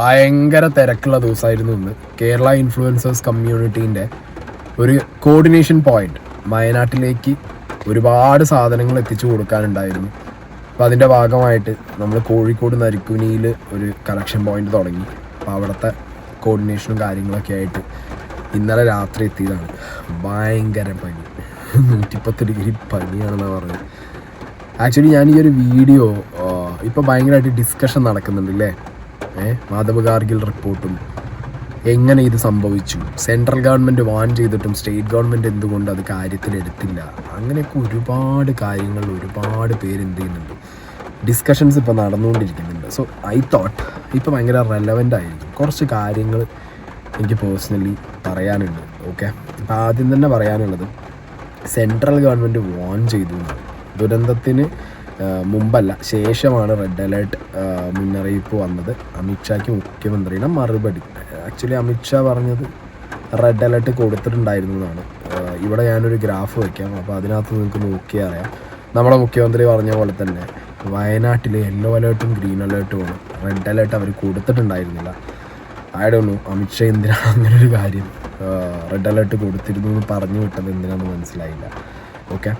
ഭയങ്കര തിരക്കുള്ള ദിവസമായിരുന്നു ഇന്ന്. കേരള ഇൻഫ്ലുവൻസേഴ്സ് കമ്മ്യൂണിറ്റീന്റെ ഒരു കോർഡിനേഷൻ പോയിന്റ് വയനാട്ടിലേക്ക് ഒരുപാട് സാധനങ്ങൾ എത്തിച്ചു കൊടുക്കാനുണ്ടായിരുന്നു. അപ്പോൾ അതിന്റെ ഭാഗമായിട്ട് നമ്മൾ കോഴിക്കോട് നരിക്കുനിയിൽ ഒരു കളക്ഷൻ പോയിന്റ് തുടങ്ങി. അപ്പോൾ അവിടുത്തെ കോർഡിനേഷനും കാര്യങ്ങളൊക്കെ ആയിട്ട് ഇന്നലെ രാത്രി എത്തിയതാണ്. ഭയങ്കര പനി. നൂറ്റിപ്പത്ത് ഡിഗ്രി പനിയാണെന്നാണ് പറഞ്ഞത്. ആക്ച്വലി ഞാൻ ഈ ഒരു വീഡിയോ ഇപ്പോൾ ഭയങ്കരമായിട്ട് ഡിസ്കഷൻ നടക്കുന്നുണ്ട് അല്ലേ മാധവ് ഗാർഗിൽ റിപ്പോർട്ടും. എങ്ങനെ ഇത് സംഭവിച്ചു? സെൻട്രൽ ഗവൺമെന്റ് വാൺ ചെയ്തിട്ടും സ്റ്റേറ്റ് ഗവൺമെന്റ് എന്തുകൊണ്ട് അത് കാര്യത്തിലെടുത്തില്ല അങ്ങനെയൊക്കെ ഒരുപാട് കാര്യങ്ങൾ ഒരുപാട് പേര് എന്ത് ചെയ്യുന്നുണ്ട്. ഡിസ്കഷൻസ് ഇപ്പോൾ നടന്നുകൊണ്ടിരിക്കുന്നുണ്ട്. സോ ഐ തോട്ട് ഇപ്പോൾ ഭയങ്കര റെലവന്റ് ആയിരിക്കും. കുറച്ച് കാര്യങ്ങൾ എനിക്ക് പേഴ്സണലി പറയാനുണ്ട്. ഓക്കെ അപ്പോൾ ആദ്യം തന്നെ പറയാനുള്ളത് സെൻട്രൽ ഗവൺമെന്റ് വാൺ ചെയ്തു. ദുരന്തത്തിന് മുമ്പല്ല. ശേഷമാണ് റെഡ് അലേർട്ട് മുന്നറിയിപ്പ് വന്നത്. അമിത്ഷായ്ക്ക് മുഖ്യമന്ത്രിയുടെ മറുപടി. ആക്ച്വലി അമിത്ഷാ പറഞ്ഞത് റെഡ് അലേർട്ട് കൊടുത്തിട്ടുണ്ടായിരുന്നു എന്നാണ് ഇവിടെ ഞാനൊരു ഗ്രാഫ് വയ്ക്കാം അപ്പോൾ അതിനകത്ത് നിങ്ങൾക്ക് നോക്കിയാൽ അറിയാം. നമ്മുടെ മുഖ്യമന്ത്രി പറഞ്ഞ പോലെ തന്നെ വയനാട്ടിൽ യെല്ലോ അലേർട്ടും ഗ്രീൻ അലേർട്ടുമാണ് റെഡ് അലേർട്ട് അവർ കൊടുത്തിട്ടുണ്ടായിരുന്നില്ല. ഐ അമിത്ഷാ എന്തിനാണ് അങ്ങനെ ഒരു കാര്യം റെഡ് അലേർട്ട് കൊടുത്തിരുന്നു എന്ന് പറഞ്ഞു വിട്ടത് എന്തിനാണെന്ന് മനസ്സിലായില്ല. ഓക്കെ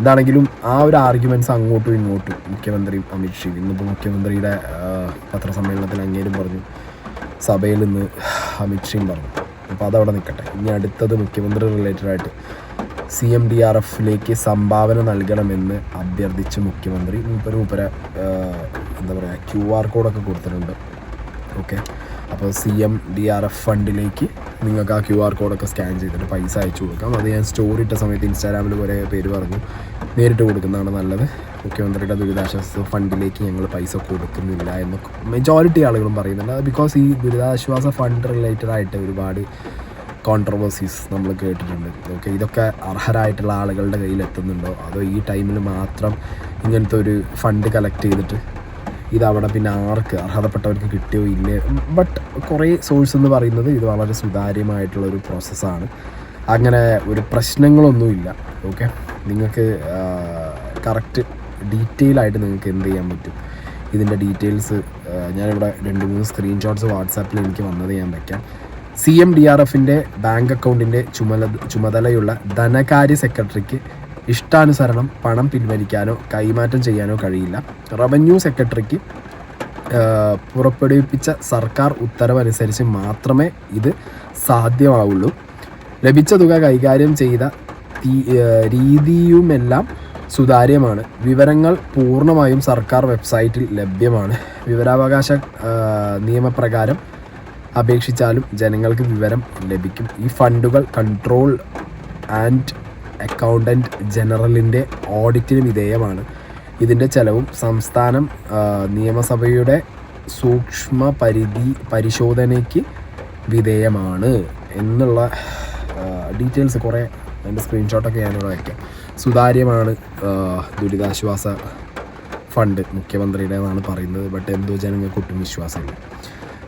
ഇതാണെങ്കിലും ആ ഒരു ആർഗ്യുമെന്റ്സ് അങ്ങോട്ടും ഇങ്ങോട്ടും മുഖ്യമന്ത്രിയും അമിത്ഷയും ഇന്നിപ്പോൾ മുഖ്യമന്ത്രിയുടെ പത്രസമ്മേളനത്തിൽ അങ്ങേരും പറഞ്ഞു. സഭയിൽ നിന്ന് അമിത്ഷയും പറഞ്ഞു. അപ്പോൾ അതവിടെ നിൽക്കട്ടെ. ഇനി അടുത്തത് മുഖ്യമന്ത്രി റിലേറ്റഡ് ആയിട്ട് സി എം ഡി ആർ എഫിലേക്ക് സംഭാവന നൽകണമെന്ന് അഭ്യർത്ഥിച്ച് മുഖ്യമന്ത്രി മൂപ്പര് മൂപ്പര എന്താ പറയുക ക്യു ആർ കോഡൊക്കെ കൊടുത്തിട്ടുണ്ട്. ഓക്കെ. അപ്പോൾ C M D R F ഫണ്ടിലേക്ക് നിങ്ങൾക്ക് ആ ക്യു ആർ കോഡൊക്കെ സ്കാൻ ചെയ്തിട്ട് പൈസ അയച്ചു കൊടുക്കാം. അത് ഞാൻ സ്റ്റോറി ഇട്ട സമയത്ത് ഇൻസ്റ്റാഗ്രാമിൽ കുറേ പേര് പറഞ്ഞു. നേരിട്ട് കൊടുക്കുന്നതാണ് നല്ലത്. മുഖ്യമന്ത്രിയുടെ ദുരിതാശ്വാസ ഫണ്ടിലേക്ക് ഞങ്ങൾ പൈസ കൊടുക്കുന്നില്ല എന്ന് മെജോറിറ്റി ആളുകളും പറയുന്നുണ്ട്. ബിക്കോസ് ഈ ദുരിതാശ്വാസ ഫണ്ട് റിലേറ്റഡ് ആയിട്ട് ഒരുപാട് കോൺട്രവേഴ്സീസ് നമ്മൾ കേട്ടിട്ടുണ്ട്. ഓക്കെ ഇതൊക്കെ അർഹരായിട്ടുള്ള ആളുകളുടെ കയ്യിൽ എത്തുന്നുണ്ടോ അതോ ഈ ടൈമിൽ മാത്രം ഇങ്ങനത്തെ ഒരു ഫണ്ട് കളക്ട് ചെയ്തിട്ട് ഇതവിടെ പിന്നെ ആർക്ക് അർഹതപ്പെട്ടവർക്ക് കിട്ടിയോ ഇല്ലേ? ബട്ട് കുറേ സോഴ്സ് എന്ന് പറയുന്നത് ഇത് വളരെ സുതാര്യമായിട്ടുള്ള ഒരു പ്രോസസ്സാണ് അങ്ങനെ ഒരു പ്രശ്നങ്ങളൊന്നുമില്ല. ഓക്കെ നിങ്ങൾക്ക് കറക്റ്റ് ഡീറ്റെയിൽ ആയിട്ട് നിങ്ങൾക്ക് എന്ത് ചെയ്യാൻ പറ്റും. ഇതിന്റെ ഡീറ്റെയിൽസ് ഞാനിവിടെ രണ്ട് മൂന്ന് സ്ക്രീൻഷോട്ട്സ് വാട്സാപ്പിൽ എനിക്ക് വന്നത് ഞാൻ വയ്ക്കാം സി എം ഡി ആർ എഫിന്റെ ബാങ്ക് അക്കൗണ്ടിന്റെ ചുമല ചുമതലയുള്ള ധനകാര്യ സെക്രട്ടറിക്ക് ഇഷ്ടാനുസരണം പണം പിൻവലിക്കാനോ കൈമാറ്റം ചെയ്യാനോ കഴിയില്ല. റവന്യൂ സെക്രട്ടറിക്ക് പുറപ്പെടുവിപ്പിച്ച സർക്കാർ ഉത്തരവനുസരിച്ച് മാത്രമേ ഇത് സാധ്യമാവുള്ളൂ. ലഭിച്ച തുക കൈകാര്യം ചെയ്ത രീതിയുമെല്ലാം സുതാര്യമാണ്. വിവരങ്ങൾ പൂർണമായും സർക്കാർ വെബ്സൈറ്റിൽ ലഭ്യമാണ്. വിവരാവകാശ നിയമപ്രകാരം അപേക്ഷിച്ചാലും ജനങ്ങൾക്ക് വിവരം ലഭിക്കും. ഈ ഫണ്ടുകൾ കൺട്രോൾ ആൻഡ് അക്കൗണ്ടന്റ് ജനറലിന്റെ ഓഡിറ്റിന് വിധേയമാണ്. ഇതിന്റെ ചെലവും സംസ്ഥാനം നിയമസഭയുടെ സൂക്ഷ്മ പരിധി പരിശോധനയ്ക്ക് വിധേയമാണ് എന്നുള്ള ഡീറ്റെയിൽസ് കുറേ അതിന്റെ സ്ക്രീൻഷോട്ടൊക്കെ ഞാനിവിടെ വയ്ക്കാം. സുതാര്യമാണ് ദുരിതാശ്വാസ ഫണ്ട് മുഖ്യമന്ത്രിയുടെ എന്നാണ് പറയുന്നത്. ബട്ട് എന്തോ ജനങ്ങൾക്ക് ഒട്ടും വിശ്വാസമില്ല.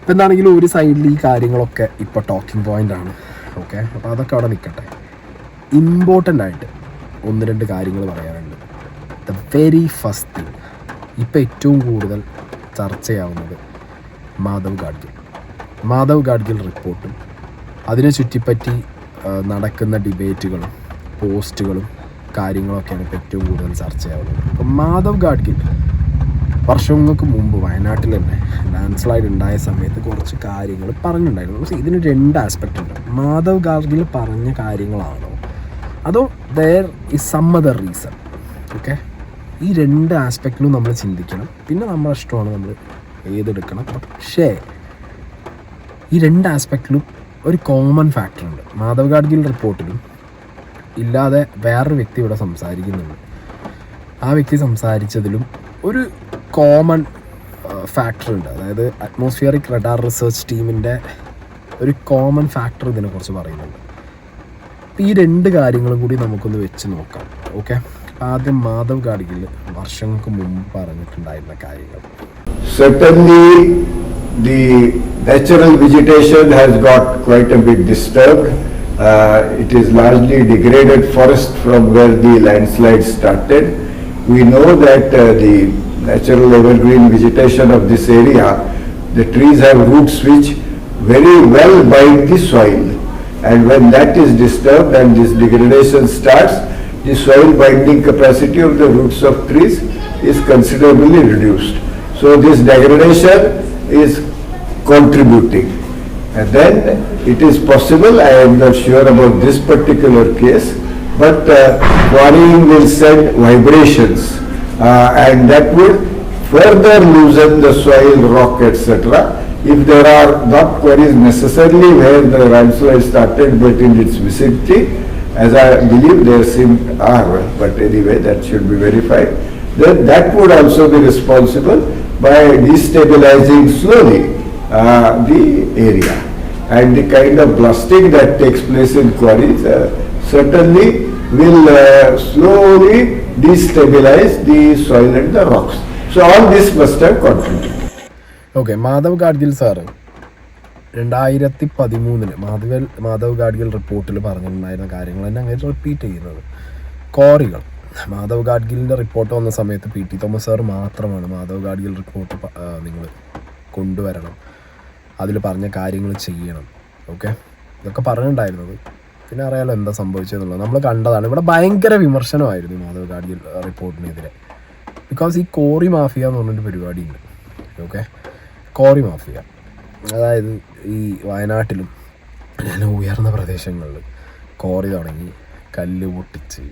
ഇപ്പം എന്താണെങ്കിലും ഒരു സൈഡിൽ ഈ കാര്യങ്ങളൊക്കെ ഇപ്പോൾ ടോക്കിംഗ് പോയിന്റ് ആണ്. ഓക്കെ അപ്പോൾ അതൊക്കെ അവിടെ നിൽക്കട്ടെ. ഇമ്പോർട്ടന്റ് ആയിട്ട് ഒന്ന് രണ്ട് കാര്യങ്ങൾ പറയാനുണ്ട്. ദ വെരി ഫസ്റ്റ് തിങ് ഇപ്പം ഏറ്റവും കൂടുതൽ ചർച്ചയാവുന്നത് മാധവ് ഗാഡ്ഗിൽ. മാധവ് ഗാഡ്ഗിൽ റിപ്പോർട്ടും അതിനെ ചുറ്റിപ്പറ്റി നടക്കുന്ന ഡിബേറ്റുകളും പോസ്റ്റുകളും കാര്യങ്ങളൊക്കെയാണ് ഇപ്പോൾ ഏറ്റവും കൂടുതൽ ചർച്ചയാവുന്നത്. അപ്പം മാധവ് ഗാഡ്ഗിൽ വർഷങ്ങൾക്ക് മുമ്പ് വയനാട്ടിൽ തന്നെ ലാൻഡ് സ്ലൈഡ് ഉണ്ടായ സമയത്ത് കുറച്ച് കാര്യങ്ങൾ പറഞ്ഞിട്ടുണ്ടായിരുന്നു. ഇതിന് രണ്ട് ആസ്പെക്റ്റ് ഉണ്ട്. മാധവ് ഗാർഗിൽ പറഞ്ഞ കാര്യങ്ങളാണോ? അതോ there is some other reason okay ഈ രണ്ട് ആസ്പെക്റ്റിലും നമ്മൾ ചിന്തിക്കണം. പിന്നെ നമ്മളെ ഇഷ്ടമാണ് നമ്മൾ ഏതെടുക്കണം. പക്ഷേ ഈ രണ്ട് ആസ്പെക്റ്റിലും ഒരു കോമൺ ഫാക്ടർ ഉണ്ട്. മാധവ് ഗാഡ്ഗിൽ റിപ്പോർട്ടിലും ഇല്ലാതെ വേറൊരു വ്യക്തി ഇവിടെ സംസാരിക്കുന്നുണ്ട്. ആ വ്യക്തി സംസാരിച്ചതിലും ഒരു കോമൺ ഫാക്ടർ ഉണ്ട്. അതായത് അറ്റ്മോസ്ഫിയറിക് റഡാർ റിസർച്ച് ടീമിന്റെ ഒരു കോമൺ ഫാക്ടർ ഇതിനെക്കുറിച്ച് പറയുന്നുണ്ട്. ഈ രണ്ട് കാര്യങ്ങളും കൂടി നമുക്കൊന്ന് വെച്ച് നോക്കാം. ഓക്കെ ആദ്യം മാധവ് ഗാഡ്ഗിൽ വർഷങ്ങൾക്ക് മുമ്പ് പറഞ്ഞിട്ടുണ്ടായിരുന്ന കാര്യങ്ങൾ. Certainly, the natural vegetation has got quite a bit disturbed. Uh, It is largely degraded forest from where the landslide started. We know that uh, the natural evergreen vegetation of this area the trees have roots which very well bind the soil. And when that is disturbed and this degradation starts, the soil binding capacity of the roots of trees is considerably reduced. So this degradation is contributing. And then it is possible, I am not sure about this particular case, but uh, quarrying will send vibrations uh, and that would further loosen the soil, rock, etc. If there are not quarries necessarily where the landslide started but in its vicinity, as I believe there seem are, but anyway, that should be verified, then that would also be responsible by destabilizing slowly the area. And the kind of blasting that takes place in quarries uh, certainly will uh, slowly destabilize the soil and the rocks. So all this must have contributed. Okay Madhav Gadgil sir രണ്ടായിരത്തി പതിമൂന്നിൽ മാധവ് മാധവ് ഗാഡ്ഗിൽ റിപ്പോർട്ടിൽ പറഞ്ഞിട്ടുണ്ടായിരുന്ന കാര്യങ്ങൾ തന്നെ അങ്ങനെ repeat ചെയ്യുന്നത് കോറികൾ Madhav ഗാഡ്ഗിലിന്റെ report വന്ന സമയത്ത് P T Thomas sir മാത്രമാണ് മാധവ് ഗാഡ്ഗിൽ റിപ്പോർട്ട് നിങ്ങൾ കൊണ്ടുവരണം അതിൽ പറഞ്ഞ കാര്യങ്ങൾ ചെയ്യണം. ഓക്കെ? ഇതൊക്കെ പറഞ്ഞിട്ടുണ്ടായിരുന്നത്. പിന്നെ അറിയാലോ എന്താ സംഭവിച്ചതെന്നുള്ളത്. നമ്മൾ കണ്ടതാണ്. ഇവിടെ ഭയങ്കര വിമർശനമായിരുന്നു മാധവ് ഗാഡ്ഗിൽ റിപ്പോർട്ടിനെതിരെ. ബിക്കോസ് ഈ കോറി മാഫിയ എന്ന് പറഞ്ഞൊരു പരിപാടിയുണ്ട്. ഓക്കെ? Quarry mafia. അതായത് ഈ വയനാട്ടിലും അങ്ങനെ ഉയർന്ന പ്രദേശങ്ങളിൽ കോറി തുടങ്ങി കല്ല് പൊട്ടിച്ച്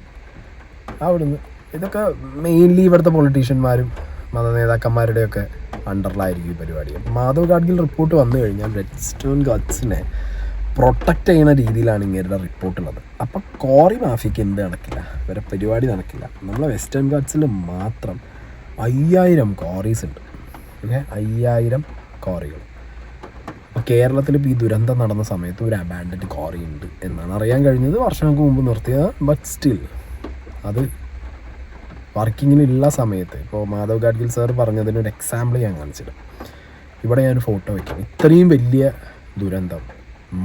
അവിടുന്ന് ഇതൊക്കെ മെയിൻലി ഇവിടുത്തെ പൊളിറ്റീഷ്യന്മാരും മത നേതാക്കന്മാരുടെയൊക്കെ അണ്ടറിലായിരിക്കും ഈ പരിപാടി. മാധവ് ഗാഡ്ഗിൽ റിപ്പോർട്ട് വന്നു കഴിഞ്ഞാൽ റെഡ് സ്റ്റോൺ ഗഡ്സിനെ പ്രൊട്ടക്റ്റ് ചെയ്യുന്ന രീതിയിലാണ് ഇങ്ങനെ റിപ്പോർട്ടുള്ളത് അപ്പം കോറി മാഫിക്ക് എന്ത് നടക്കില്ല? ഇവരെ പരിപാടി നടക്കില്ല. നമ്മളെ വെസ്റ്റേൺ ഗാഡ്സിൽ മാത്രം അയ്യായിരം കോറീസ് ഉണ്ട്. ഓക്കെ അയ്യായിരം കോറികൾ അപ്പോൾ കേരളത്തിൽ ഇപ്പോൾ ഈ ദുരന്തം നടന്ന സമയത്ത് ഒരു അബാൻഡഡ് കോറി ഉണ്ട് എന്നാണ് അറിയാൻ കഴിഞ്ഞത്. വർഷങ്ങൾക്ക് മുമ്പ് നിർത്തിയത് ബട്ട് സ്റ്റിൽ അത് വർക്കിങ്ങിനുള്ള സമയത്ത്. ഇപ്പോൾ മാധവ് ഗാഡ്ഗിൽ സാർ പറഞ്ഞതിന് ഒരു എക്സാമ്പിൾ ഞാൻ കാണിച്ചിട്ട് ഇവിടെ ഞാനൊരു ഫോട്ടോ വയ്ക്കും ഇത്രയും വലിയ ദുരന്തം.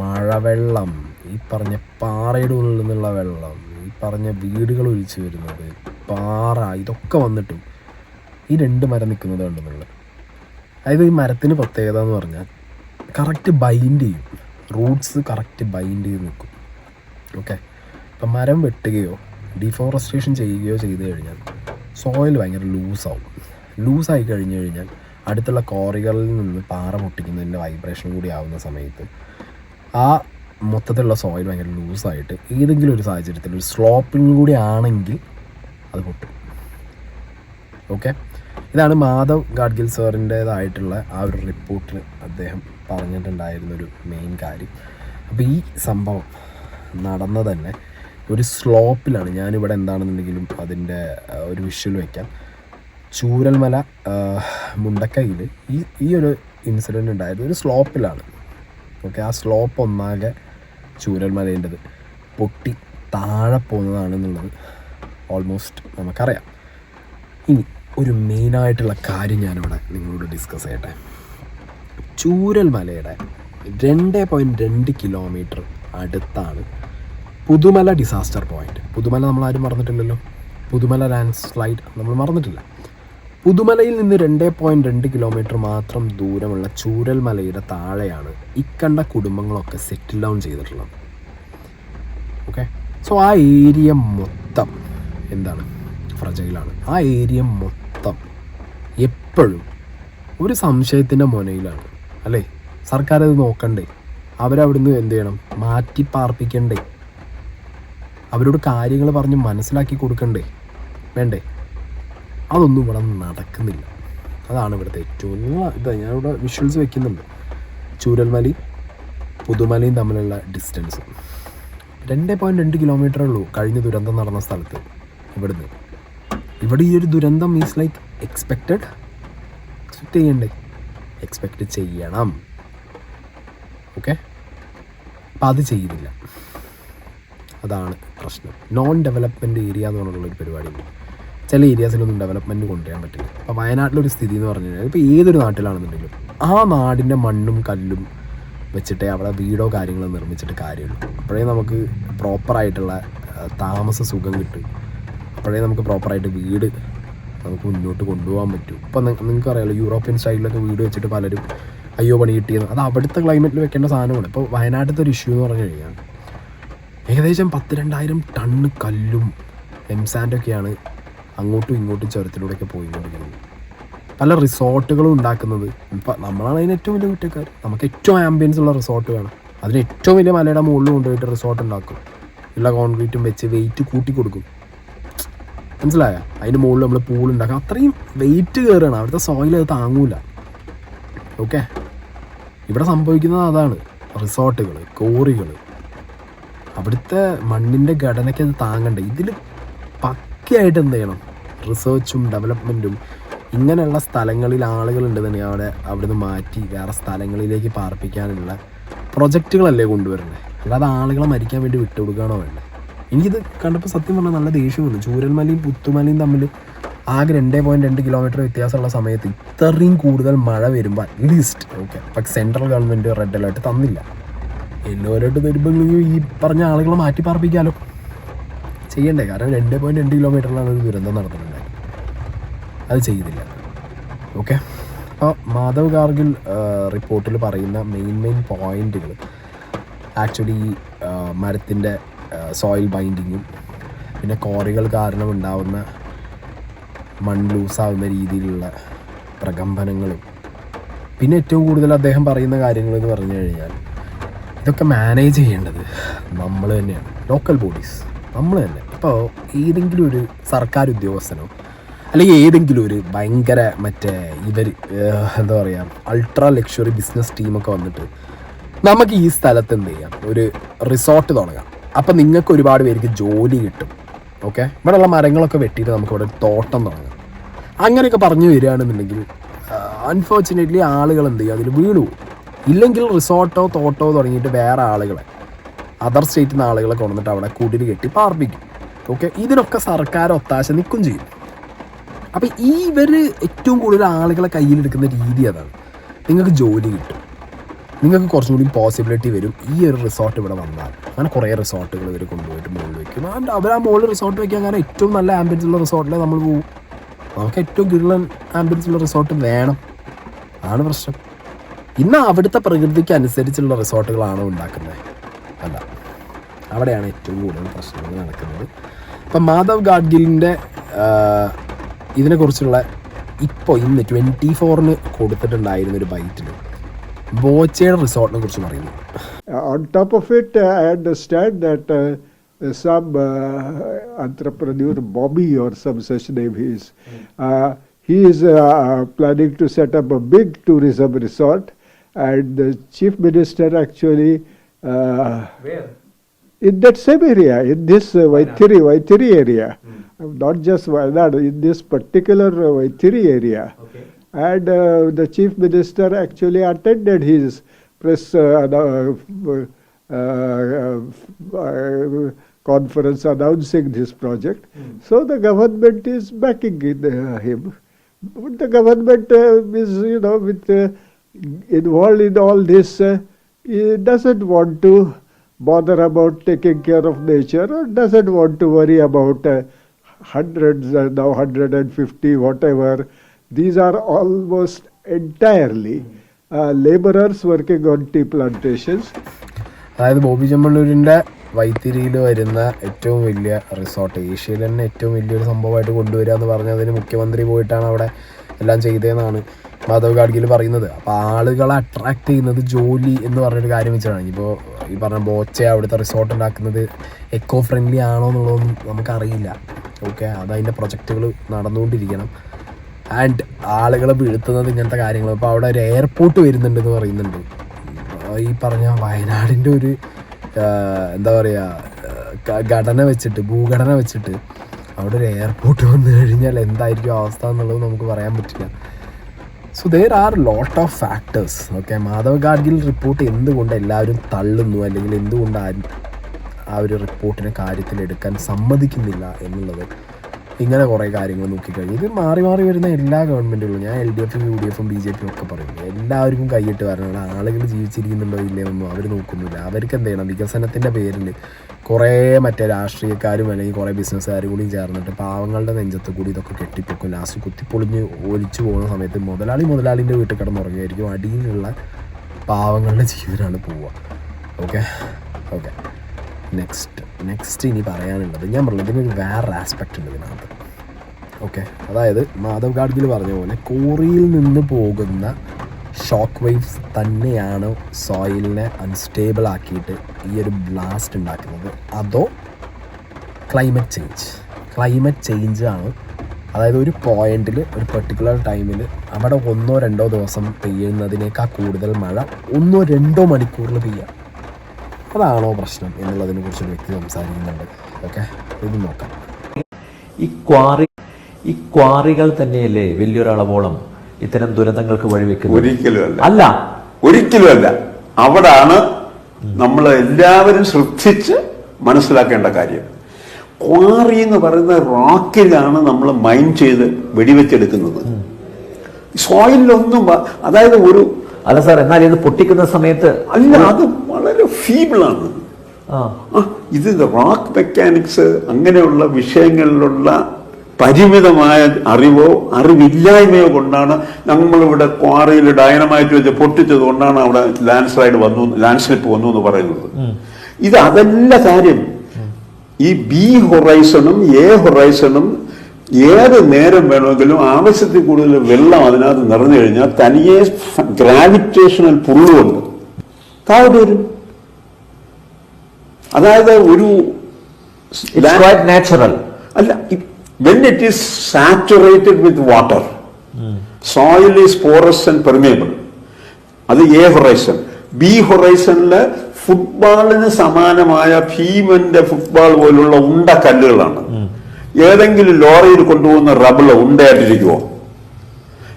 മഴവെള്ളം ഈ പറഞ്ഞ പാറയുടെ ഉള്ളിൽ നിന്നുള്ള വെള്ളം ഈ പറഞ്ഞ വീടുകൾ ഒഴിച്ചു വരുന്നത് പാറ ഇതൊക്കെ വന്നിട്ടും ഈ രണ്ട് മരം നിൽക്കുന്നത് കണ്ടെന്നുള്ളത് അതായത് ഈ മരത്തിന് പ്രത്യേകത എന്ന് പറഞ്ഞാൽ കറക്റ്റ് ബൈൻഡ് ചെയ്യും. റൂട്ട്സ് കറക്റ്റ് ബൈൻഡ് ചെയ്ത് നിൽക്കും. ഓക്കെ ഇപ്പം മരം വെട്ടുകയോ ഡിഫോറസ്ട്രേഷൻ ചെയ്യുകയോ ചെയ്തു കഴിഞ്ഞാൽ സോയിൽ ഭയങ്കര ലൂസാവും ലൂസായി കഴിഞ്ഞു കഴിഞ്ഞാൽ അടുത്തുള്ള കോറികളിൽ നിന്ന് പാറ പൊട്ടിക്കുന്നതിന്റെ വൈബ്രേഷൻ കൂടി ആവുന്ന സമയത്ത് ആ മൊത്തത്തിലുള്ള സോയിൽ ഭയങ്കര ലൂസായിട്ട് ഏതെങ്കിലും ഒരു സാഹചര്യത്തിൽ ഒരു സ്ലോപ്പിംഗ് കൂടി ആണെങ്കിൽ അത് പൊട്ടും. ഓക്കെ ഇതാണ് മാധവ് ഗാഡ്ഗിൽ സാറിന്റേതായിട്ടുള്ള ആ ഒരു റിപ്പോർട്ടിൽ അദ്ദേഹം പറഞ്ഞിട്ടുണ്ടായിരുന്നൊരു മെയിൻ കാര്യം. അപ്പോൾ ഈ സംഭവം നടന്ന തന്നെ ഒരു സ്ലോപ്പിലാണ്. ഞാനിവിടെ എന്താണെന്നുണ്ടെങ്കിലും അതിന്റെ ഒരു വിഷ്വൽ വയ്ക്കാം ചൂരൽമല മുണ്ടക്കയിൽ ഈ ഈ ഒരു ഇൻസിഡന്റ് ഉണ്ടായത് ഒരു സ്ലോപ്പിലാണ്. ഓക്കെ ആ സ്ലോപ്പ് ഒന്നാകെ ചൂരൽമലേന്റെത് പൊട്ടി താഴെ പോകുന്നതാണെന്നുള്ളത് ഓൾമോസ്റ്റ് നമുക്കറിയാം. ഇനി ഒരു മെയിനായിട്ടുള്ള കാര്യം ഞാനിവിടെ നിങ്ങളോട് ഡിസ്കസ് ചെയ്യട്ടെ. ചൂരൽമലയുടെ രണ്ട് പോയിന്റ് രണ്ട് കിലോമീറ്റർ അടുത്താണ് പുതുമല ഡിസാസ്റ്റർ പോയിന്റ് പുതുമല നമ്മൾ ആരും മറന്നിട്ടില്ലല്ലോ. പുതുമല ലാൻഡ് സ്ലൈഡ് നമ്മൾ മറന്നിട്ടില്ല. പുതുമലയിൽ നിന്ന് രണ്ട് പോയിന്റ് രണ്ട് കിലോമീറ്റർ മാത്രം ദൂരമുള്ള ചൂരൽ മലയുടെ താഴെയാണ് ഇക്കണ്ട കുടുംബങ്ങളൊക്കെ സെറ്റിൽ ഡൗൺ ചെയ്തിട്ടുള്ളത്. ഓക്കെ സോ ആ ഏരിയ മൊത്തം എന്താണ്? ഫ്രജയിലാണ് ആ ഏരിയ മൊത്തം എപ്പോഴും ഒരു സംശയത്തിന്റെ മുനയിലാണ്. അല്ലേ? സർക്കാർ അത് നോക്കണ്ടേ. അവരവിടുന്ന് എന്ത് ചെയ്യണം? മാറ്റി പാർപ്പിക്കണ്ടേ അവരോട് കാര്യങ്ങൾ പറഞ്ഞ് മനസ്സിലാക്കി കൊടുക്കണ്ടേ? വേണ്ടേ? അതൊന്നും ഇവിടെ നടക്കുന്നില്ല. അതാണ് ഇവിടുത്തെ ഏറ്റവും ഇതാ. ഞാനിവിടെ വിഷ്വൽസ് വെക്കുന്നുണ്ട്. ചൂരൽമലയും പുതുമലയും തമ്മിലുള്ള ഡിസ്റ്റൻസ് രണ്ട് പോയിന്റ് രണ്ട് കിലോമീറ്റർ ഉള്ളൂ കഴിഞ്ഞ ദുരന്തം നടന്ന സ്ഥലത്ത് ഇവിടുന്ന്. ഇവിടെ ഈ ഒരു ദുരന്തം ഈസ് ലൈക്ക് എക്സ്പെക്റ്റഡ് എക്സ്പെക്റ്റ് ചെയ്യണ്ടേ? എക്സ്പെക്റ്റ് ചെയ്യണം. ഓക്കെ അപ്പം അത് ചെയ്യുന്നില്ല അതാണ് പ്രശ്നം. നോൺ ഡെവലപ്മെന്റ് ഏരിയ എന്ന് പറഞ്ഞുള്ള ഒരു പരിപാടിയുണ്ട് ചില ഏരിയാസിലൊന്നും ഡെവലപ്മെന്റ് കൊണ്ടുവരാൻ പറ്റില്ല. അപ്പോൾ വയനാട്ടിലൊരു സ്ഥിതി എന്ന് പറഞ്ഞു കഴിഞ്ഞാൽ ഇപ്പോൾ ഏതൊരു നാട്ടിലാണെന്നുണ്ടെങ്കിലും ആ നാടിന്റെ മണ്ണും കല്ലും വെച്ചിട്ടേ അവിടെ വീടോ കാര്യങ്ങളോ നിർമ്മിച്ചിട്ട് കാര്യമുള്ളൂ. അപ്പോഴേ നമുക്ക് പ്രോപ്പറായിട്ടുള്ള താമസ സുഖം കിട്ടും. അപ്പോഴേ നമുക്ക് പ്രോപ്പറായിട്ട് വീട് നമുക്ക് മുന്നോട്ട് കൊണ്ടുപോകാൻ പറ്റും. ഇപ്പം നിങ്ങൾക്ക് അറിയാമല്ലോ യൂറോപ്യൻ സ്റ്റൈലിലൊക്കെ വീട് വെച്ചിട്ട് പലരും അയ്യോ പണി കിട്ടിയെന്ന്. അത് അവിടുത്തെ ക്ലൈമറ്റിൽ വെക്കേണ്ട സാധനമാണ്. ഇപ്പോൾ വയനാട്ടിലത്തെ ഒരു ഇഷ്യൂ എന്ന് പറഞ്ഞു കഴിഞ്ഞാൽ ഏകദേശം പത്ത് രണ്ടായിരം ടണ്ണ് കല്ലും എം എംസാൻഡൊക്കെയാണ് അങ്ങോട്ടും ഇങ്ങോട്ടും ചുരത്തിലൂടെയൊക്കെ പോയിക്കൊണ്ടിരിക്കുന്നത്. പല റിസോർട്ടുകളും ഉണ്ടാക്കുന്നത്. ഇപ്പം നമ്മളാണ് അതിന് ഏറ്റവും വലിയ കുറ്റക്കാർ നമുക്ക് ഏറ്റവും ആംബിയൻസ് ഉള്ള റിസോർട്ട് വേണം. അതിന് ഏറ്റവും വലിയ മലയുടെ മുകളിൽ കൊണ്ടുപോയിട്ട് റിസോർട്ട് ഉണ്ടാക്കും. ഉള്ള കോൺക്രീറ്റും വെച്ച് വെയിറ്റ് കൂട്ടി കൊടുക്കും. മനസ്സിലായ? അതിന്റെ മുകളിൽ നമ്മൾ പൂൾ ഉണ്ടാക്കും. അത്രയും വെയിറ്റ് കയറുകയാണ് അവിടുത്തെ സോയിൽ അത് താങ്ങൂല. ഓക്കെ ഇവിടെ സംഭവിക്കുന്നത് അതാണ്. റിസോർട്ടുകൾ കോറികൾ അവിടുത്തെ മണ്ണിന്റെ ഘടനയ്ക്ക് അത് താങ്ങണ്ടേ. ഇതിൽ പക്കയായിട്ട് എന്ത് ചെയ്യണം? റിസർച്ചും ഡെവലപ്മെന്റും ഇങ്ങനെയുള്ള സ്ഥലങ്ങളിൽ ആളുകളുണ്ടെന്നുണ്ടെങ്കിൽ അവിടെ അവിടുന്ന് മാറ്റി വേറെ സ്ഥലങ്ങളിലേക്ക് പാർപ്പിക്കാനുള്ള പ്രൊജക്റ്റുകളല്ലേ കൊണ്ടുവരുന്നത് അല്ലാതെ ആളുകളെ മരിക്കാൻ വേണ്ടി വിട്ടുകൊടുക്കുകയാണോ വേണ്ടേ? എനിക്കിത് കണ്ടപ്പോൾ സത്യം പറഞ്ഞാൽ നല്ല ദേഷ്യം വന്നു. ചൂരൽമലയും പുത്തുമലയും തമ്മിൽ ആകെ രണ്ടേ പോയിന്റ് രണ്ട് കിലോമീറ്റർ വ്യത്യാസമുള്ള സമയത്ത് ഇത്രയും കൂടുതൽ മഴ വരുമ്പോൾ അറ്റ്ലീസ്റ്റ് ഓക്കെ പക്ഷെ സെൻട്രൽ ഗവൺമെന്റ് റെഡ് അലേർട്ട് തന്നില്ല. വരുമ്പോൾ തരുമ്പോൾ ഈ പറഞ്ഞ ആളുകളെ മാറ്റി പാർപ്പിക്കാമല്ലോ ചെയ്യണ്ടേ? കാരണം രണ്ട് പോയിന്റ് രണ്ട് കിലോമീറ്ററിലാണ് ഒരു ദുരന്തം നടന്നിട്ടുണ്ടായത്. അത് ചെയ്തില്ല. ഓക്കെ അപ്പോൾ മാധവ് ഗാർഗിൽ റിപ്പോർട്ടിൽ പറയുന്ന മെയിൻ മെയിൻ പോയിന്റുകൾ ആക്ച്വലി ഈ മരത്തിന്റെ സോയിൽ ബൈൻഡിങ്ങും പിന്നെ കോറികൾ കാരണം ഉണ്ടാവുന്ന മണ്ണ് ലൂസാവുന്ന രീതിയിലുള്ള പ്രകമ്പനങ്ങളും പിന്നെ ഏറ്റവും കൂടുതൽ അദ്ദേഹം പറയുന്ന കാര്യങ്ങൾ എന്ന് പറഞ്ഞു കഴിഞ്ഞാൽ ഇതൊക്കെ മാനേജ് ചെയ്യേണ്ടത് നമ്മൾ തന്നെയാണ്. ലോക്കൽ ബോഡീസ് നമ്മൾ തന്നെ. അപ്പോൾ ഏതെങ്കിലും ഒരു സർക്കാർ ഉദ്യോഗസ്ഥനോ അല്ലെങ്കിൽ ഏതെങ്കിലും ഒരു ഭയങ്കര മറ്റേ ഇവർ എന്താ പറയുക അൾട്രാ ലക്ഷറി ബിസിനസ് ടീമൊക്കെ വന്നിട്ട് നമുക്ക് ഈ സ്ഥലത്ത് എന്ത് ചെയ്യാം? ഒരു റിസോർട്ട് തുടങ്ങാം. അപ്പം നിങ്ങൾക്ക് ഒരുപാട് പേർക്ക് ജോലി കിട്ടും. ഓക്കെ? ഇവിടെയുള്ള മരങ്ങളൊക്കെ വെട്ടിയിട്ട് നമുക്ക് ഇവിടെ തോട്ടം തുടങ്ങാം. അങ്ങനെയൊക്കെ പറഞ്ഞു വരികയാണെന്നുണ്ടെങ്കിൽ അൺഫോർച്ചുനേറ്റ്ലി ആളുകൾ എന്ത് ചെയ്യും? അതിൽ വീണു പോകും. ഇല്ലെങ്കിൽ റിസോർട്ടോ തോട്ടോ തുടങ്ങിയിട്ട് വേറെ ആളുകളെ അതർ സ്റ്റേറ്റിൽ നിന്ന് ആളുകളെ കൊണ്ടുവന്നിട്ട് അവിടെ കുടിൽ കെട്ടി പാർപ്പിക്കും. ഓക്കെ ഇതിനൊക്കെ സർക്കാർ ഒത്താശ നിൽക്കും ചെയ്യും. അപ്പം ഈ ഇവർ ഏറ്റവും കൂടുതൽ ആളുകളെ കയ്യിലെടുക്കുന്ന രീതി അതാണ്. നിങ്ങൾക്ക് ജോലി കിട്ടും. നിങ്ങൾക്ക് കുറച്ചും കൂടി പോസിബിലിറ്റി വരും. ഈ ഒരു റിസോർട്ട് ഇവിടെ വന്നാൽ. അങ്ങനെ കുറേ റിസോർട്ടുകൾ ഇവർ കൊണ്ടുപോയിട്ട് മുകളിൽ വയ്ക്കും ആൻഡ് അവർ ആ മുകളിൽ റിസോർട്ട് വയ്ക്കാൻ കാരണം ഏറ്റവും നല്ല ആംബിയൻസ് ഉള്ള റിസോർട്ടിൽ നമ്മൾ പോകും നമുക്ക് ഏറ്റവും കിടലൻ ആംബിയൻസ് ഉള്ള റിസോർട്ട് വേണം. ആണ് പ്രശ്നം. ഇന്ന് അവിടുത്തെ പ്രകൃതിക്ക് അനുസരിച്ചുള്ള റിസോർട്ടുകളാണ് ഉണ്ടാക്കുന്നത്. അല്ല അവിടെയാണ് ഏറ്റവും കൂടുതൽ പ്രശ്നങ്ങൾ നടക്കുന്നത്. ഇപ്പം മാധവ് ഗാഡ്ഗിലിന്റെ ഇതിനെക്കുറിച്ചുള്ള ഇപ്പോൾ ഇന്ന് ട്വന്റി ഫോറിന് കൊടുത്തിട്ടുണ്ടായിരുന്ന ഒരു ബൈറ്റിൽ ബോച്ചയുടെ റിസോർട്ടിനെ കുറിച്ച് പറയുന്നു. On top of it I understand that understand that Bobby some uh, entrepreneur, Bobby or some planning to set up a big is resort and the chief minister actually. Uh, Where? in that same area, in this uh, Vaithiri, Vaithiri area, Uh, not just Wayanad, in this particular uh, Vaithiri area. Okay. And uh, the chief minister actually attended his press uh, uh, uh, uh, conference announcing this project. So the government is backing in, uh, him. But the government uh, is, you know, with uh, involved in all this, uh, doesn't want to bother about taking care of nature or doesn't want to worry about uh, hundreds, uh, now 150, whatever. These are almost entirely uh, laborers working on tea plantations. അതായത് ബോബി ചെമ്മള്ളൂരിന്റെ വൈത്തിരിയിൽ വരുന്ന ഏറ്റവും വലിയ resort ഏഷ്യയിൽ തന്നെ ഏറ്റവും വലിയൊരു സംഭവമായിട്ട് കൊണ്ടുവരിക എന്ന് പറഞ്ഞതിന് മുഖ്യമന്ത്രി പോയിട്ടാണ് അവിടെ എല്ലാം ചെയ്തതെന്നാണ് മാധവ് ഗാഡ്ഗിൽ പറയുന്നത്. അപ്പോൾ ആളുകളെ അട്രാക്ട് ചെയ്യുന്നത് ജോലി എന്ന് പറഞ്ഞൊരു കാര്യം വെച്ചാണ്. ഇപ്പോൾ ഈ പറഞ്ഞ ബോച്ച അവിടുത്തെ റിസോർട്ട് ഉണ്ടാക്കുന്നത് എക്കോ ഫ്രണ്ട്ലി ആണോ എന്നുള്ളതൊന്നും നമുക്കറിയില്ല. ഓക്കെ അത് അതിന്റെ പ്രൊജക്റ്റുകൾ നടന്നുകൊണ്ടിരിക്കണം. ആൻഡ് ആളുകളെ വീഴ്ത്തുന്നത് ഇങ്ങനത്തെ കാര്യങ്ങൾ ഇപ്പോൾ അവിടെ ഒരു എയർപോർട്ട് വരുന്നുണ്ട് എന്ന് പറയുന്നുണ്ട്. ഈ പറഞ്ഞ വയനാടിന്റെ ഒരു എന്താ പറയുക ഘടന വെച്ചിട്ട് ഭൂഘടന വെച്ചിട്ട് അവിടെ ഒരു എയർപോർട്ട് വന്നു കഴിഞ്ഞാൽ എന്തായിരിക്കും അവസ്ഥ എന്നുള്ളത് നമുക്ക് പറയാൻ പറ്റില്ല. So there are lot of factors okay Madhav Gadgil report എന്തുകൊണ്ട് എല്ലാവരും തള്ളുന്നു? അല്ലെങ്കിൽ എന്തുകൊണ്ട് ആ ഒരു റിപ്പോർട്ടിനെ കാര്യത്തിൽ എടുക്കാൻ സമ്മതിക്കുന്നില്ല എന്നുള്ളത് ഇങ്ങനെ കുറേ കാര്യങ്ങൾ നോക്കിക്കഴിഞ്ഞു. ഇത് മാറി മാറി വരുന്ന എല്ലാ ഗവൺമെന്റുകളും ഞാൻ എൽ ഡി എഫും യു ഡി എഫും ബി ജെ പിയും ഒക്കെ പറയുന്നു എല്ലാവർക്കും കൈയിട്ട് വരണം ആളുകൾ ജീവിച്ചിരിക്കുന്നുണ്ടോ ഇല്ലയെന്നൊന്നും അവർ നോക്കുന്നില്ല. അവർക്ക് എന്ത് ചെയ്യണം? വികസനത്തിന്റെ പേരിൽ കുറേ മറ്റേ രാഷ്ട്രീയക്കാരും അല്ലെങ്കിൽ കുറേ ബിസിനസ്സുകാരും കൂടി ചേർന്നിട്ട് പാവങ്ങളുടെ നെഞ്ചത്ത് കൂടി ഇതൊക്കെ കെട്ടിപ്പൊക്കും. ലാസ്റ്റ് കുത്തിപ്പൊളിഞ്ഞ് ഒലിച്ചു പോകുന്ന സമയത്ത് മുതലാളി മുതലാളിന്റെ വീട്ടിൽ കിടന്നുറങ്ങിയായിരിക്കും. അടിയിലുള്ള പാവങ്ങളുടെ ജീവിതമാണ് പോവുക. ഓക്കെ ഓക്കെ നെക്സ്റ്റ് നെക്സ്റ്റ് ഇനി പറയാനുള്ളത്. ഞാൻ പറഞ്ഞത് ഇതിനൊരു വേറെ ആസ്പെക്റ്റ് ഉണ്ട് ഇതിനകത്ത്. ഓക്കെ അതായത് മാധവ് ഗാഡ്ഗിൽ പറഞ്ഞ പോലെ കോറിയിൽ നിന്ന് പോകുന്ന ഷോക്ക് വേവ്സ് തന്നെയാണ് സോയിലിനെ അൺസ്റ്റേബിൾ ആക്കിയിട്ട് ഈ ഒരു ബ്ലാസ്റ്റ് ഉണ്ടാക്കുന്നത്. അതോ ക്ലൈമറ്റ് ചേഞ്ച് ക്ലൈമറ്റ് ചേഞ്ച് ആണ്. അതായത് ഒരു പോയിന്റിൽ ഒരു പെർട്ടിക്കുലർ ടൈമിൽ അവിടെ ഒന്നോ രണ്ടോ ദിവസം പെയ്യുന്നതിനേക്കാൾ കൂടുതൽ മഴ ഒന്നോ രണ്ടോ മണിക്കൂറിൽ പെയ്യാം. അതാണോ പ്രശ്നം എന്നുള്ളതിനെ കുറിച്ച് ഒരു വ്യക്തി സംസാരിക്കുന്നുണ്ട്. ഓക്കെ ഇത് നോക്കാം. ഈ ക്വാറി ഈ ക്വാറികൾ തന്നെയല്ലേ വലിയൊരളവോളം ഇത്തരം ദുരന്തങ്ങൾക്ക് വഴിവെക്കുന്നത്? ഒരിക്കലും അല്ല. അല്ല ഒരിക്കലും അല്ല അവിടാണ് നമ്മൾ എല്ലാവരും ശ്രദ്ധിച്ച് മനസ്സിലാക്കേണ്ട കാര്യം. ക്വാറി എന്ന് പറയുന്ന റോക്കിലാണ് നമ്മൾ മൈൻ ചെയ്ത് വെടിവെച്ചെടുക്കുന്നത്. സോയിലൊന്നും അതായത് ഒരു അല്ല സാർ എന്നാൽ ഇത് പൊട്ടിക്കുന്ന സമയത്ത് അല്ല അത് വളരെ ഫീബിളാണ്. ഇത് റോക്ക് മെക്കാനിക്സ് അങ്ങനെയുള്ള വിഷയങ്ങളിലുള്ള പരിമിതമായ അറിവോ അറിവില്ലായ്മയോ കൊണ്ടാണ് നമ്മളിവിടെ ക്വാറിയിൽ ഡയനമായിട്ട് വെച്ച് പൊട്ടിച്ചത് കൊണ്ടാണ് അവിടെ ലാൻഡ് സ്ലൈഡ് വന്നു ലാൻഡ് സ്ലിപ്പ് വന്നു എന്ന് പറയുന്നത്. ഇത് അതല്ല കാര്യം. ഈ ബി ഹൊറൈസണും എ ഹൊറൈസണും ഏത് നേരം വേണമെങ്കിലും ആവശ്യത്തിൽ കൂടുതൽ വെള്ളം അതിനകത്ത് നിറഞ്ഞു കഴിഞ്ഞാൽ തനിയെ ഗ്രാവിറ്റേഷണൽ പുള്ളുകൊണ്ട് താഴോട്ട് വരും. അതായത് ഒരു നാച്ചുറൽ അല്ല when it is saturated with water soil is porous and permeable അത് എ ഹൊറൈസൺ ബി ഹൊറൈസണിൽ ഫുട്ബോളിന് സമാനമായ ഭീമന്റെ ഫുട്ബോൾ പോലുള്ള ഉണ്ട കല്ലുകളാണ്. ഏതെങ്കിലും ലോറിയിൽ കൊണ്ടുപോകുന്ന റബിൾ ഉണ്ടയായിട്ടിരിക്കുമോ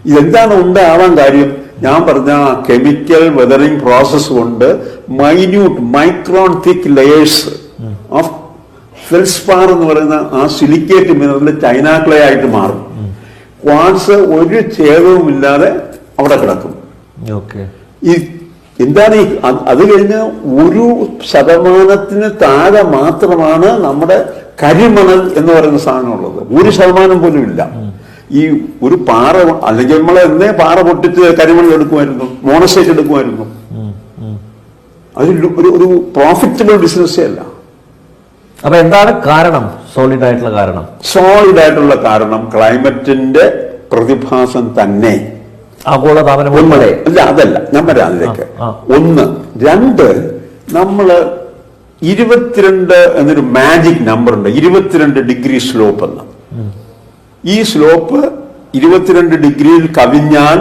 ഇതെന്താണ് ഉണ്ടാവാൻ കാര്യം? ഞാൻ പറഞ്ഞ കെമിക്കൽ വെതറിംഗ് പ്രോസസ് കൊണ്ട് minute micron thick layers of feldspar എന്ന് പറയുന്ന ആ സിലിക്കേറ്റ് മിനറൽ ചൈനാക്ലേ ആയിട്ട് മാറും. ക്വാർട്സ് ഒരു ഛേദവുമില്ലാതെ അവിടെ കിടക്കും. ഈ എന്താണ് ഈ അത് കഴിഞ്ഞ് ഒരു ശതമാനത്തിന് താഴെ മാത്രമാണ് നമ്മുടെ കരിമണൽ എന്ന് പറയുന്ന സാധനമുള്ളത്. ഒരു ശതമാനം പോലും ഇല്ല. ഈ ഒരു പാറ അല്ലെങ്കിൽ നമ്മൾ എന്നേ പാറ പൊട്ടിച്ച് കരിമണൽ എടുക്കുമായിരുന്നു മോണസ്റ്റേറ്റ് എടുക്കുമായിരുന്നു. അത് ഒരു ഒരു പ്രോഫിറ്റബിൾ ബിസിനസ്സേ അല്ല. അപ്പൊ എന്താണ് കാരണം? സോളിഡ് ആയിട്ടുള്ള കാരണം. സോളിഡ് ആയിട്ടുള്ള കാരണം ക്ലൈമറ്റിന്റെ പ്രതിഭാസം തന്നെ. ആഗോളതാപനം അല്ല അതല്ല ഞാൻ വരാം അതിലേക്ക്. ഒന്ന് രണ്ട് നമ്മൾ ഇരുപത്തിരണ്ട് എന്നൊരു മാജിക് നമ്പർ ഉണ്ട്. ഇരുപത്തിരണ്ട് ഡിഗ്രി സ്ലോപ്പ് എന്ന്. ഈ സ്ലോപ്പ് ഇരുപത്തിരണ്ട് ഡിഗ്രിയിൽ കവിഞ്ഞാൽ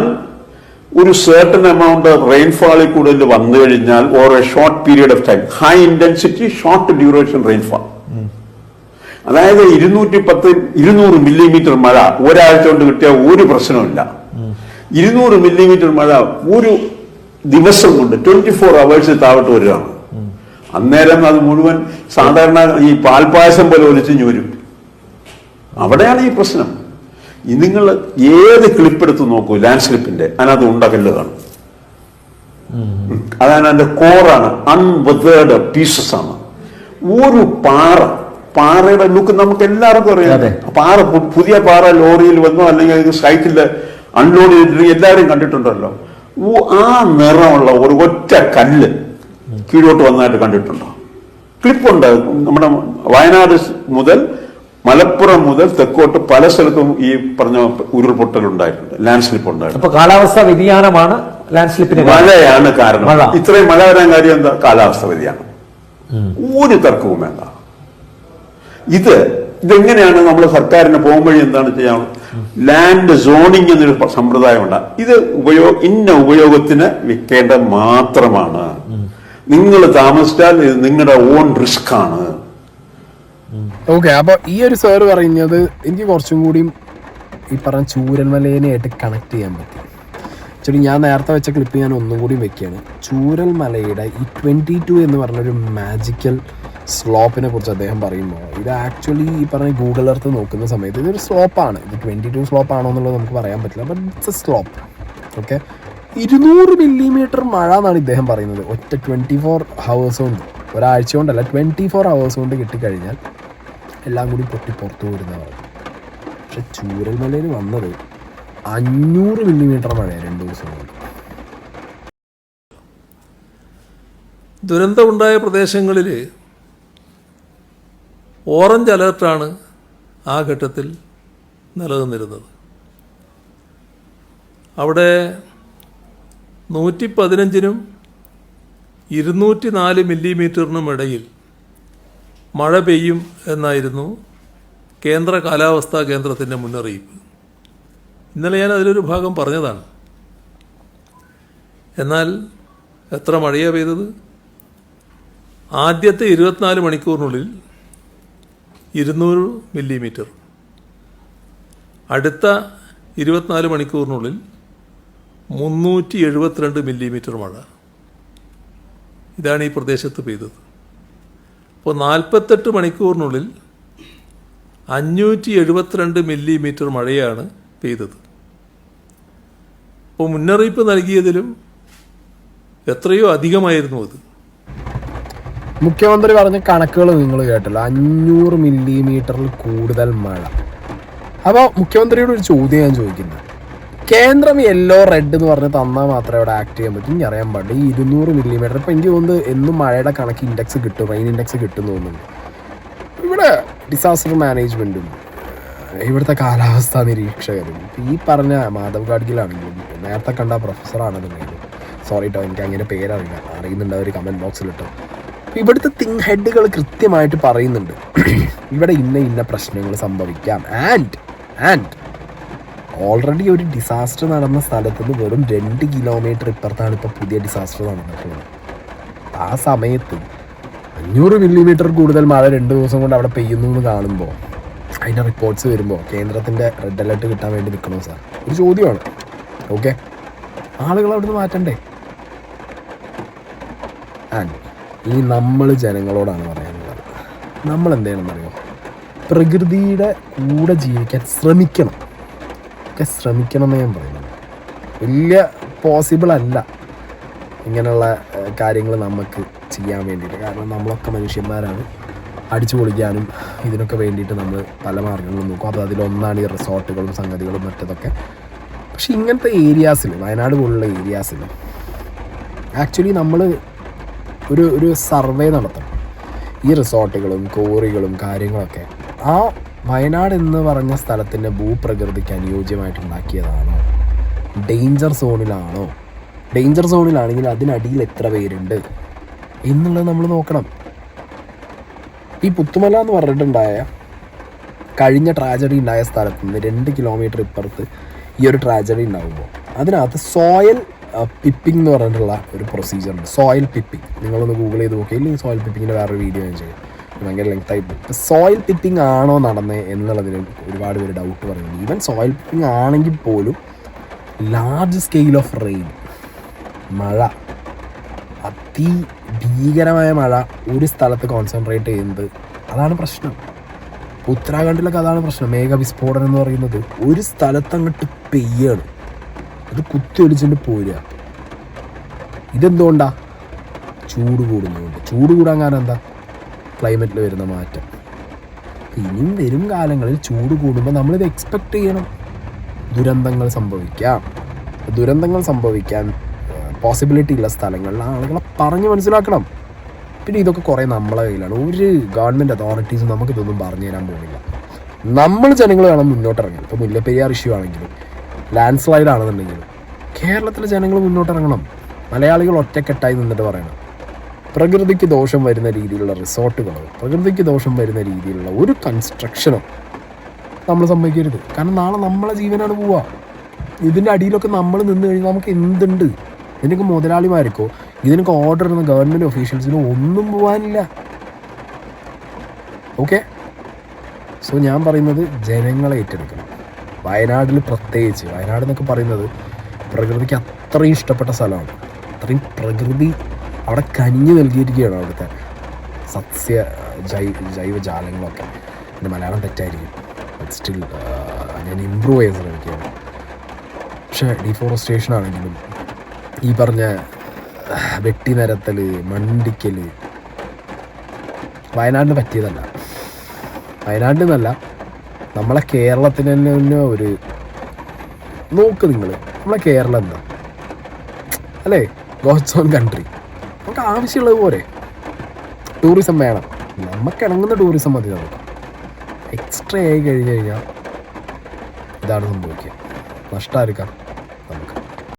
ഒരു സേർട്ടൺ എമൗണ്ട് റെയിൻഫാളിൽ കൂടുതൽ വന്നു കഴിഞ്ഞാൽ or a short period of time high intensity short duration rainfall അതായത് ഇരുന്നൂറ്റി പത്ത് ഇരുന്നൂറ് മില്ലിമീറ്റർ മഴ ഒരാഴ്ച കൊണ്ട് കിട്ടിയ ഒരു പ്രശ്നമില്ല ഇരുന്നൂറ് മില്ലിമീറ്റർ മഴ ഒരു ദിവസം കൊണ്ട് ട്വന്റി ഫോർ അവേഴ്സിൽ താവട്ട് വരികയാണ്. അന്നേരം അത് മുഴുവൻ സാധാരണ ഈ പാൽപ്പായസം പോലെ ഒലിച്ചു വരും അവിടെയാണ് ഈ പ്രശ്നം. നിങ്ങൾ ഏത് ക്ലിപ്പ് എടുത്ത് നോക്കൂ ലാൻഡ് സ്ലിപ്പിന്റെ അതിനകത്ത് ഉണ്ടകല്ല് കാണും. അതാണ് അതിന്റെ കോറാണ് അൺവെതേർഡ് പീസസ് ആണ്. ഒരു പാറ പാറയുടെ ലുക്ക് നമുക്ക് എല്ലാവർക്കും. അറിയാം. പാറ പുതിയ പാറ ലോറിയിൽ വന്നോ അല്ലെങ്കിൽ സൈക്കിളിൽ അൺലോഡ് ചെയ്തിട്ട് എല്ലാവരും കണ്ടിട്ടുണ്ടല്ലോ. ആ നിറമുള്ള ഒരു ഒറ്റ കല്ല്. കീഴോട്ട് വന്നതായിട്ട് കണ്ടിട്ടുണ്ടോ? ക്ലിപ്പുണ്ട്. നമ്മുടെ വയനാട് മുതൽ മലപ്പുറം മുതൽ തെക്കോട്ട് പല സ്ഥലത്തും ഈ പറഞ്ഞ ഉരുൾപൊട്ടൽ ഉണ്ടായിട്ടുണ്ട് ലാൻഡ് സ്ലിപ്പ് ഉണ്ടായിട്ടുണ്ട്. അപ്പൊ കാലാവസ്ഥ വ്യതിയാനമാണ് ലാൻഡ് സ്ലിപ്പിന്. മഴയാണ് കാരണം. ഇത്രയും മഴ വരാൻ കാര്യം എന്താ? കാലാവസ്ഥ വ്യതിയാനം. ഒരു തർക്കവും വേണ്ട. ഇത് ഇതെങ്ങനെയാണ് നമ്മൾ സർക്കാരിന് പോകും വഴി എന്താണ് ചെയ്യാൻ? ലാൻഡ് സോണിംഗ് എന്നൊരു സമ്പ്രദായം സമ്പ്രദായമുണ്ട്. ഇത് ഉപയോഗ ഇന്ന ഉപയോഗത്തിന് വിൽക്കേണ്ടത് മാത്രമാണ്. നിങ്ങൾ താമസിച്ചാൽ നിങ്ങളുടെ ഓൺ റിസ്ക് ആണ്. ഓക്കെ അപ്പൊ ഈ ഒരു സാർ പറയുന്നത് എനിക്ക് കുറച്ചും കൂടിയും ഈ പറഞ്ഞ ചൂരൽമലേനായിട്ട് കണക്ട് ചെയ്യാൻ പറ്റി. ആക്ച്വലി ഞാൻ നേരത്തെ വെച്ച ക്ലിപ്പ് ഞാൻ ഒന്നും കൂടി വെക്കുകയാണ്. ചൂരൽമലയുടെ ഈ ട്വന്റി ടു എന്ന് പറഞ്ഞൊരു മാജിക്കൽ സ്ലോപ്പിനെ കുറിച്ച് അദ്ദേഹം പറയുമ്പോൾ ഇത് ആക്ച്വലി ഈ പറഞ്ഞ ഗൂഗിൾ എർത്ത് നോക്കുന്ന സമയത്ത് ഇതൊരു സ്ലോപ്പാണ് ഇത് ട്വന്റി ടു സ്ലോപ്പ് ആണോ എന്നുള്ളത് നമുക്ക് പറയാൻ പറ്റില്ല but it's a slope okay ഇരുന്നൂറ് മില്ലിമീറ്റർ മഴ എന്നാണ് ഇദ്ദേഹം പറയുന്നത്. ഒറ്റ ട്വന്റി ഫോർ ഹവേഴ്സ് കൊണ്ട് ഒരാഴ്ച കൊണ്ടല്ല ട്വന്റി ഫോർ ഹവേഴ്സ് കൊണ്ട് കിട്ടിക്കഴിഞ്ഞാൽ എല്ലാം കൂടി പൊട്ടി പുറത്തു വരുന്നതാണ്. പക്ഷെ ചൂരൽമലയിൽ വന്നത് അഞ്ഞൂറ് മില്ലിമീറ്റർ മഴയാണ് രണ്ട് ദിവസം കൊണ്ട്. ദുരന്തമുണ്ടായ പ്രദേശങ്ങളിൽ ഓറഞ്ച് അലേർട്ടാണ് ആ ഘട്ടത്തിൽ നിലനിന്നിരുന്നത്. അവിടെ നൂറ്റി പതിനഞ്ചിനും ഇരുന്നൂറ്റി നാല് മില്ലിമീറ്ററിനും ഇടയിൽ മഴ പെയ്യും എന്നായിരുന്നു കേന്ദ്ര കാലാവസ്ഥാ കേന്ദ്രത്തിന്റെ മുന്നറിയിപ്പ്. ഇന്നലെ ഞാൻ അതിലൊരു ഭാഗം പറഞ്ഞതാണ്. എന്നാൽ എത്ര മഴയാണ് പെയ്തത്? ആദ്യത്തെ ഇരുപത്തിനാല് മണിക്കൂറിനുള്ളിൽ ഇരുന്നൂറ് മില്ലിമീറ്റർ. അടുത്ത ഇരുപത്തിനാല് മണിക്കൂറിനുള്ളിൽ മുന്നൂറ്റി എഴുപത്തിരണ്ട് മില്ലിമീറ്റർ മഴ. ഇതാണ് ഈ പ്രദേശത്ത് പെയ്തത്. അപ്പോൾ നാൽപ്പത്തെട്ട് മണിക്കൂറിനുള്ളിൽ അഞ്ഞൂറ്റി എഴുപത്തിരണ്ട് മില്ലിമീറ്റർ മഴയാണ് പെയ്തത്. അപ്പോൾ മുന്നറിയിപ്പ് നൽകിയതിലും എത്രയോ അധികമായിരുന്നു അത്. മുഖ്യമന്ത്രി പറഞ്ഞ കണക്കുകൾ നിങ്ങൾ കേട്ടല്ലോ. അഞ്ഞൂറ് മില്ലിമീറ്ററിൽ കൂടുതൽ മഴ. അപ്പോൾ മുഖ്യമന്ത്രിയോട് ഒരു ചോദ്യം ഞാൻ ചോദിക്കുന്നത് കേന്ദ്രം യെല്ലോ റെഡ് എന്ന് പറഞ്ഞ് തന്നാൽ മാത്രമേ അവിടെ ആക്ട് ചെയ്യാൻ പറ്റും. ഞാൻ അറിയാൻ പാടില്ല. ഈ ഇരുന്നൂറ് മില്ലിമീറ്റർ ഇപ്പം എനിക്ക് തോന്നുന്നത് എന്നും മഴയുടെ കണക്ക് ഇൻഡെക്സ് കിട്ടും. റെയിൻ ഇൻഡെക്സ് കിട്ടും എന്ന് തോന്നുന്നുണ്ട് ഇവിടെ ഡിസാസ്റ്റർ മാനേജ്മെന്റും ഇവിടുത്തെ കാലാവസ്ഥാ നിരീക്ഷകരും ഈ പറഞ്ഞ മാധവ് ഗാഡ്ഗിലാണെങ്കിലും നേരത്തെ കണ്ട പ്രൊഫസറാണെന്നുണ്ടെങ്കിലും സോറി കേട്ടോ എനിക്ക് അങ്ങനെ പേരറിയില്ല. അറിയുന്നുണ്ട് അവർ കമന്റ് ബോക്സിലിട്ടോ ഇവിടുത്തെ തിങ് ഹെഡുകൾ കൃത്യമായിട്ട് പറയുന്നുണ്ട്. ഇവിടെ ഇന്ന ഇന്ന പ്രശ്നങ്ങൾ സംഭവിക്കാം. ആൻഡ് ആൻഡ് ഓൾറെഡി ഒരു ഡിസാസ്റ്റർ നടന്ന സ്ഥലത്ത് നിന്ന് വെറും രണ്ട് കിലോമീറ്റർ ഇപ്പുറത്താണ് ഇപ്പോൾ പുതിയ ഡിസാസ്റ്റർ നടന്നിട്ടുള്ളത്. ആ സമയത്ത് അഞ്ഞൂറ് മില്ലിമീറ്റർ കൂടുതൽ മഴ രണ്ട് ദിവസം കൊണ്ട് അവിടെ പെയ്യുന്നു എന്ന് കാണുമ്പോൾ അതിന്റെ റിപ്പോർട്ട്സ് വരുമ്പോൾ കേന്ദ്രത്തിന്റെ റെഡ് അലർട്ട് കിട്ടാൻ വേണ്ടി നിൽക്കണോ സാർ ഒരു ചോദ്യമാണ്. ഓക്കെ ആളുകൾ അവിടുന്ന് മാറ്റണ്ടേ? ആൻഡ് ഇനി നമ്മൾ ജനങ്ങളോടാണ് പറയാനുള്ളത്. നമ്മൾ എന്ത് ചെയ്യണമെന്നറിയോ പ്രകൃതിയുടെ കൂടെ ജീവിക്കാൻ ശ്രമിക്കണം. ഒക്കെ ശ്രമിക്കണം എന്ന് ഞാൻ പറയുന്നത് വലിയ പോസിബിൾ അല്ല ഇങ്ങനെയുള്ള കാര്യങ്ങൾ നമുക്ക് ചെയ്യാൻ വേണ്ടിയിട്ട്. കാരണം നമ്മളൊക്കെ മനുഷ്യന്മാരാണ്. അടിച്ചു പൊളിക്കാനും ഇതിനൊക്കെ വേണ്ടിയിട്ട് നമ്മൾ പല മാർഗങ്ങളും നോക്കും. അപ്പോൾ അതിലൊന്നാണ് ഈ റിസോർട്ടുകളും സംഗതികളും മറ്റതൊക്കെ. പക്ഷേ ഇങ്ങനത്തെ ഏരിയാസിൽ വയനാട് പോലുള്ള ഏരിയാസിൽ ആക്ച്വലി നമ്മൾ ഒരു ഒരു സർവേ നടത്തണം. ഈ റിസോർട്ടുകളും കോറികളും കാര്യങ്ങളൊക്കെ ആ വയനാട് എന്ന് പറഞ്ഞ സ്ഥലത്തിന്റെ ഭൂപ്രകൃതിക്ക് അനുയോജ്യമായിട്ട് ഉണ്ടാക്കിയതാണോ? ഡേഞ്ചർ സോണിലാണോ ഡേഞ്ചർ സോണിലാണെങ്കിൽ അതിനടിയിൽ എത്ര പേരുണ്ട് എന്നുള്ളത് നമ്മൾ നോക്കണം. ഈ പുത്തുമല എന്ന് പറഞ്ഞിട്ടുണ്ടായ കഴിഞ്ഞ ട്രാജഡി ഉണ്ടായ സ്ഥലത്ത് നിന്ന് രണ്ട് കിലോമീറ്റർ ഇപ്പുറത്ത് ഈ ഒരു ട്രാജഡി ഉണ്ടാകുമ്പോൾ അതിനകത്ത് സോയിൽ പിപ്പിംഗ് എന്ന് പറഞ്ഞിട്ടുള്ള ഒരു പ്രൊസീജിയർ ഉണ്ട്. സോയിൽ പിപ്പിംഗ് നിങ്ങളൊന്ന് ഗൂഗിൾ ചെയ്ത് നോക്കി ഇല്ലെങ്കിൽ സോയിൽ പിപ്പിങ്ങിന്റെ വേറൊരു വീഡിയോ ഞാൻ ചെയ്യും. ഭയങ്കര ലെങ്ത് ആയി. പോകും സോയിൽ പിപ്പിംഗ് ആണോ നടന്നേ എന്നുള്ളതിന് ഒരുപാട് പേര് ഡൗട്ട് പറയുന്നുണ്ട്. ഈവൻ സോയിൽ പിപ്പിംഗ് ആണെങ്കിൽ പോലും ലാർജ് സ്കെയിൽ ഓഫ് റെയിൻ മഴ അതി ഭീകരമായ മഴ ഒരു സ്ഥലത്ത് കോൺസെൻട്രേറ്റ് ചെയ്യുന്നത് അതാണ് പ്രശ്നം. ഉത്തരാഖണ്ഡിലൊക്കെ അതാണ് പ്രശ്നം. മേഘവിസ്ഫോടനം എന്ന് പറയുന്നത് ഒരു സ്ഥലത്ത് അങ്ങോട്ട് പെയ്യാണ്. അത് കുത്തി ഒലിച്ചിട്ട് പോരുക. ഇതെന്തുകൊണ്ടാ? ചൂട് കൂടുന്നതുകൊണ്ട്. ചൂട് കൂടാൻ കാരണം എന്താ? ക്ലൈമറ്റിൽ വരുന്ന മാറ്റം. ഇനിയും വരും കാലങ്ങളിൽ ചൂട് കൂടുമ്പോൾ നമ്മളിത് എക്സ്പെക്റ്റ് ചെയ്യണം. ദുരന്തങ്ങൾ സംഭവിക്കാം. ദുരന്തങ്ങൾ സംഭവിക്കാൻ പോസിബിലിറ്റി ഉള്ള സ്ഥലങ്ങളിൽ ആളുകളെ പറഞ്ഞ് മനസ്സിലാക്കണം. പിന്നെ ഇതൊക്കെ കുറേ നമ്മളെ കയ്യിലാണ്. ഒരു ഗവൺമെന്റ് അതോറിറ്റീസും നമുക്ക് ഇതൊന്നും പറഞ്ഞു തരാൻ പോകുന്നില്ല നമ്മൾ ജനങ്ങൾ വേണം മുന്നോട്ടിറങ്ങാൻ. ഇപ്പോൾ മുല്ലപ്പെരിയാർ ഇഷ്യൂ ആണെങ്കിലും ലാൻഡ് സ്ലൈഡ് ആണെന്നുണ്ടെങ്കിലും കേരളത്തിലെ ജനങ്ങൾ മുന്നോട്ടിറങ്ങണം. മലയാളികൾ ഒറ്റക്കെട്ടായി നിന്നിട്ട് പറയണം. പ്രകൃതിക്ക് ദോഷം വരുന്ന രീതിയിലുള്ള റിസോർട്ടുകളോ പ്രകൃതിക്ക് ദോഷം വരുന്ന രീതിയിലുള്ള ഒരു കൺസ്ട്രക്ഷനോ നമ്മൾ സമ്മതിക്കരുത്. കാരണം നാളെ നമ്മളെ ജീവനാണ് പോവുക. ഇതിന്റെ അടിയിലൊക്കെ നമ്മൾ നിന്ന് കഴിഞ്ഞാൽ നമുക്ക് എന്തുണ്ട്? ഇതിനൊക്കെ മുതലാളിമാർക്കോ ഇതിനൊക്കെ ഓർഡർ ഇടുന്ന ഗവൺമെന്റ് ഒഫീഷ്യൽസിനോ ഒന്നും പോകാനില്ല ഓക്കെ സോ ഞാൻ പറയുന്നത് ജനങ്ങളെ ഏറ്റെടുക്കണം. വയനാട്ടിൽ പ്രത്യേകിച്ച് വയനാട് എന്നൊക്കെ പറയുന്നത് പ്രകൃതിക്ക് അത്രയും ഇഷ്ടപ്പെട്ട സ്ഥലമാണ്. അത്രയും പ്രകൃതി അവിടെ കനിഞ്ഞു നൽകിയിരിക്കുകയാണ് അവിടുത്തെ സസ്യ ജൈ ജൈവജാലങ്ങളൊക്കെ. എന്റെ മലയാളം തെറ്റായിരിക്കും. സ്റ്റിൽ ഞാൻ ഇമ്പ്രൂവ് ചെയ്യാൻ ശ്രമിക്കുകയാണ്. പക്ഷേ ഡീഫോറസ്റ്റേഷൻ ആണെങ്കിലും ഈ പറഞ്ഞ വെട്ടി നിരത്തൽ മണ്ടിക്കൽ വയനാടിന് പറ്റിയതല്ല. വയനാട്ടിൽ നിന്നല്ല നമ്മളെ കേരളത്തിന് തന്നെ ഒരു നോക്ക് നിങ്ങൾ നമ്മളെ കേരളം എന്താ? അല്ലേ? ഗോഡ്സ് ഓൺ കൺട്രി ആവശ്യമുള്ളത് പോലെ ടൂറിസം വേണം. നമുക്ക് ഇണങ്ങുന്ന ടൂറിസം മതി നമുക്ക്. എക്സ്ട്രാ ആയി കഴിഞ്ഞ് കഴിഞ്ഞാൽ ഇതാണ് സംഭവിക്കുക. നഷ്ടമായിരിക്കാം